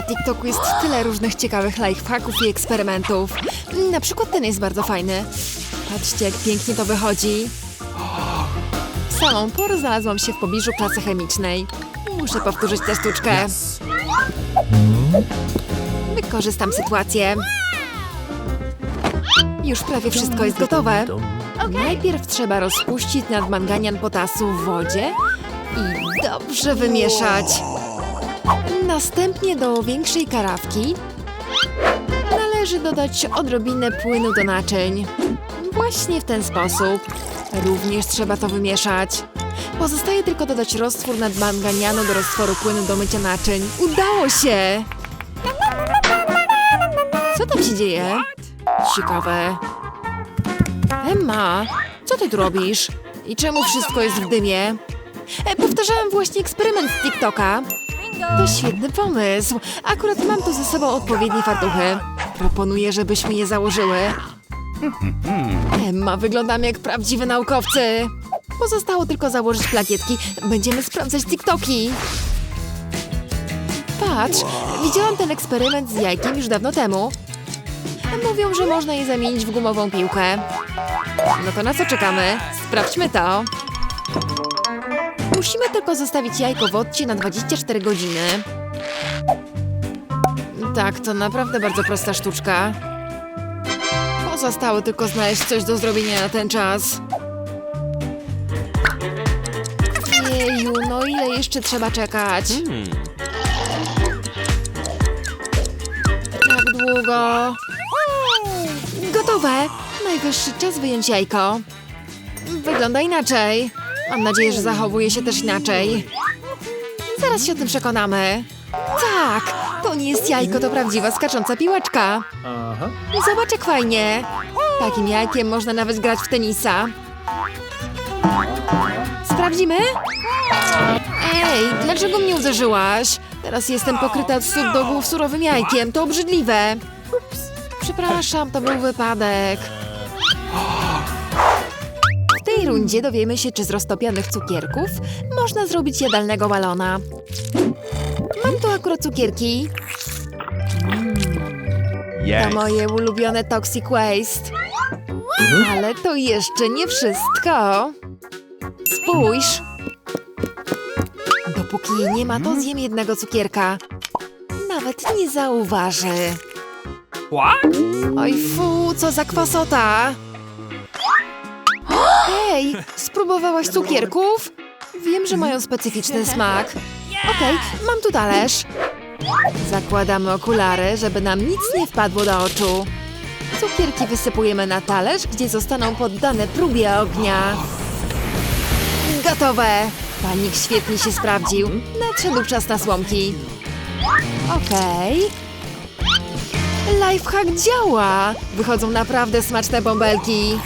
Na TikToku jest tyle różnych ciekawych lifehacków i eksperymentów. Na przykład ten jest bardzo fajny. Patrzcie, jak pięknie to wychodzi. Samą porę znalazłam się w pobliżu klasy chemicznej. Muszę powtórzyć tę sztuczkę. Wykorzystam sytuację. Już prawie wszystko jest gotowe. Najpierw trzeba rozpuścić nadmanganian potasu w wodzie i dobrze wymieszać. Następnie do większej karawki należy dodać odrobinę płynu do naczyń. Właśnie w ten sposób. Również trzeba to wymieszać. Pozostaje tylko dodać roztwór nadmanganianu do roztworu płynu do mycia naczyń. Udało się! Co tam się dzieje? Ciekawe. Emma, co ty tu robisz? I czemu wszystko jest w dymie? E, powtarzałam właśnie eksperyment z TikToka. To świetny pomysł. Akurat mam tu ze sobą odpowiednie fartuchy. Proponuję, żebyśmy je założyły. Emma, wyglądamy jak prawdziwe naukowcy. Pozostało tylko założyć plakietki. Będziemy sprawdzać TikToki. Patrz, widziałam ten eksperyment z jajkiem już dawno temu. Mówią, że można je zamienić w gumową piłkę. No to na co czekamy? Sprawdźmy to. Musimy tylko zostawić jajko w odcie na 24 godziny. Tak, to naprawdę bardzo prosta sztuczka. Pozostało tylko znaleźć coś do zrobienia na ten czas. Jeju, no ile jeszcze trzeba czekać? Jak długo? Gotowe! Najwyższy czas wyjąć jajko. Wygląda inaczej. Mam nadzieję, że zachowuje się też inaczej. Zaraz się o tym przekonamy. Tak, to nie jest jajko, to prawdziwa skacząca piłeczka. Zobacz jak fajnie. Takim jajkiem można nawet grać w tenisa. Sprawdzimy? Ej, dlaczego mnie uderzyłaś? Teraz jestem pokryta od stóp do głów surowym jajkiem. To obrzydliwe. Przepraszam, to był wypadek. Tej rundzie dowiemy się, czy z roztopionych cukierków można zrobić jadalnego balona. Mam tu akurat cukierki. To moje ulubione Toxic Waste. Ale to jeszcze nie wszystko. Spójrz. Dopóki jej nie ma, to zjem jednego cukierka. Nawet nie zauważy. Oj fu, co za kwasota! Hej, spróbowałaś cukierków? Wiem, że mają specyficzny smak. Okej, mam tu talerz. Zakładamy okulary, żeby nam nic nie wpadło do oczu. Cukierki wysypujemy na talerz, gdzie zostaną poddane próbie ognia. Gotowe! Palnik świetnie się sprawdził. Nadszedł czas na słomki. Okej. Lifehack działa! Wychodzą naprawdę smaczne bąbelki.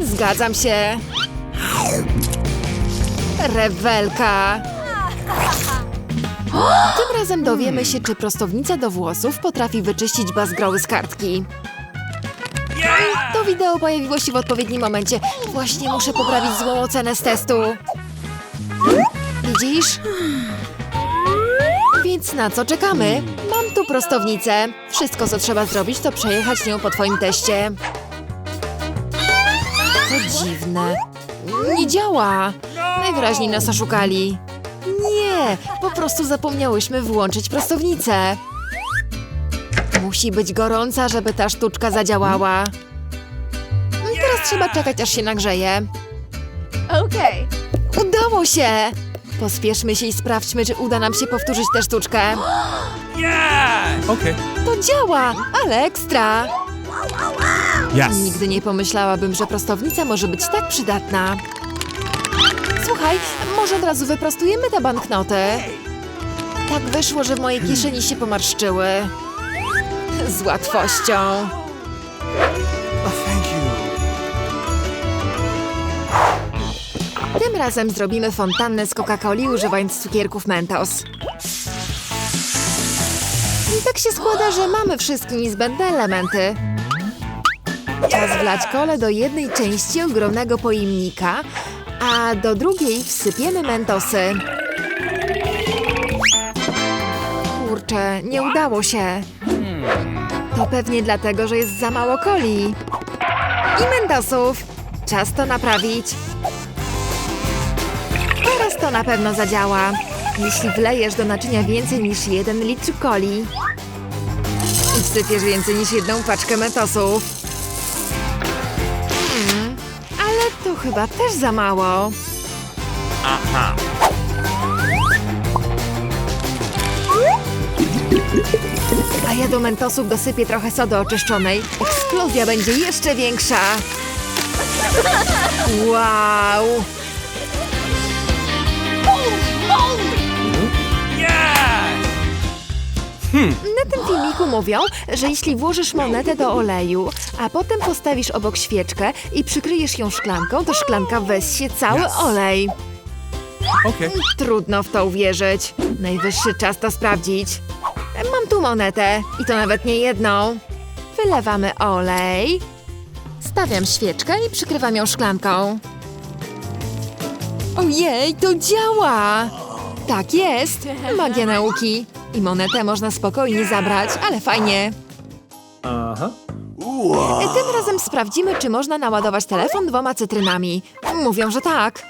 Zgadzam się. Rewelka! Tym razem dowiemy się, czy prostownica do włosów potrafi wyczyścić bazgroły z kartki. To wideo pojawiło się w odpowiednim momencie. Właśnie muszę poprawić złą ocenę z testu. Widzisz? Więc na co czekamy? Mam tu prostownicę. Wszystko, co trzeba zrobić, to przejechać nią po twoim teście. To dziwne. Nie działa. Najwyraźniej nas oszukali. Nie, po prostu zapomniałyśmy włączyć prostownicę. Musi być gorąca, żeby ta sztuczka zadziałała. Teraz trzeba czekać, aż się nagrzeje. Okay. Udało się! Pospieszmy się i sprawdźmy, czy uda nam się powtórzyć tę sztuczkę. Yes! Okay. To działa, ale ekstra! Yes. Nigdy nie pomyślałabym, że prostownica może być tak przydatna. Słuchaj, może od razu wyprostujemy te banknoty? Tak wyszło, że w mojej kieszeni się pomarszczyły. Z łatwością. Oh. Tym razem zrobimy fontannę z Coca-Coli używając cukierków Mentos. I tak się składa, że mamy wszystkie niezbędne elementy. Czas wlać kole do jednej części ogromnego pojemnika, a do drugiej wsypiemy mentosy. Kurczę, nie udało się. To pewnie dlatego, że jest za mało coli. I mentosów. Czas to naprawić. Teraz to na pewno zadziała. Jeśli wlejesz do naczynia więcej niż jeden litr coli i wsypiesz więcej niż jedną paczkę mentosów. Hmm, ale to chyba też za mało. Aha. A ja do mentosów dosypię trochę sody oczyszczonej. Eksplozja będzie jeszcze większa. Wow! Na tym filmiku mówią, że jeśli włożysz monetę do oleju, a potem postawisz obok świeczkę i przykryjesz ją szklanką, to szklanka wessie cały Yes. olej. Okay. Trudno w to uwierzyć. Najwyższy czas to sprawdzić. Mam tu monetę i to nawet nie jedną. Wylewamy olej. Stawiam świeczkę i przykrywam ją szklanką. Ojej, to działa! Tak jest, magia nauki. I monetę można spokojnie zabrać, ale fajnie. Uh-huh. Tym razem sprawdzimy, czy można naładować telefon dwoma cytrynami. Mówią, że tak.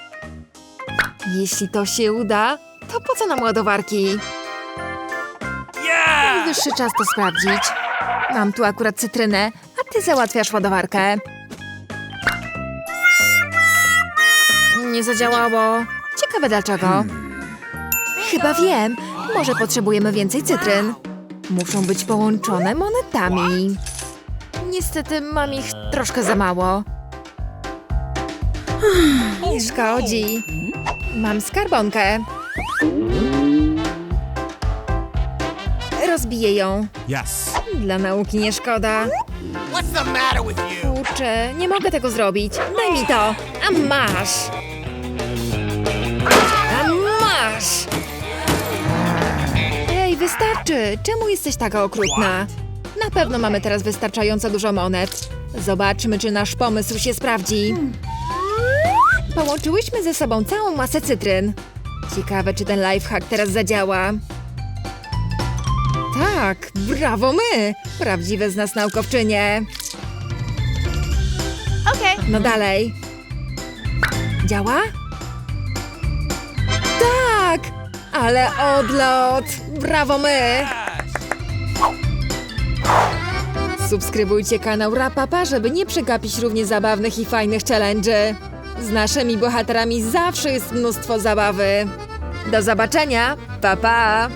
Jeśli to się uda, to po co nam ładowarki? Yeah! Wyższy czas to sprawdzić. Mam tu akurat cytrynę, a ty załatwiasz ładowarkę. Nie zadziałało. Ciekawe dlaczego. Chyba wiem. Może potrzebujemy więcej cytryn. Muszą być połączone monetami. Niestety mam ich troszkę za mało. Nie szkodzi. Mam skarbonkę. Rozbiję ją. Yes. Dla nauki nie szkoda. Kurczę, nie mogę tego zrobić. Daj mi to. A masz. A masz. Wystarczy. Czemu jesteś taka okrutna? Na pewno mamy teraz wystarczająco dużo monet. Zobaczmy, czy nasz pomysł się sprawdzi. Połączyłyśmy ze sobą całą masę cytryn. Ciekawe, czy ten lifehack teraz zadziała. Tak, brawo my! Prawdziwe z nas naukowczynie. Okay. No dalej. Działa? Ale odlot! Brawo my! Subskrybujcie kanał Rapapa, żeby nie przegapić równie zabawnych i fajnych challenge'y. Z naszymi bohaterami zawsze jest mnóstwo zabawy. Do zobaczenia! Pa, pa!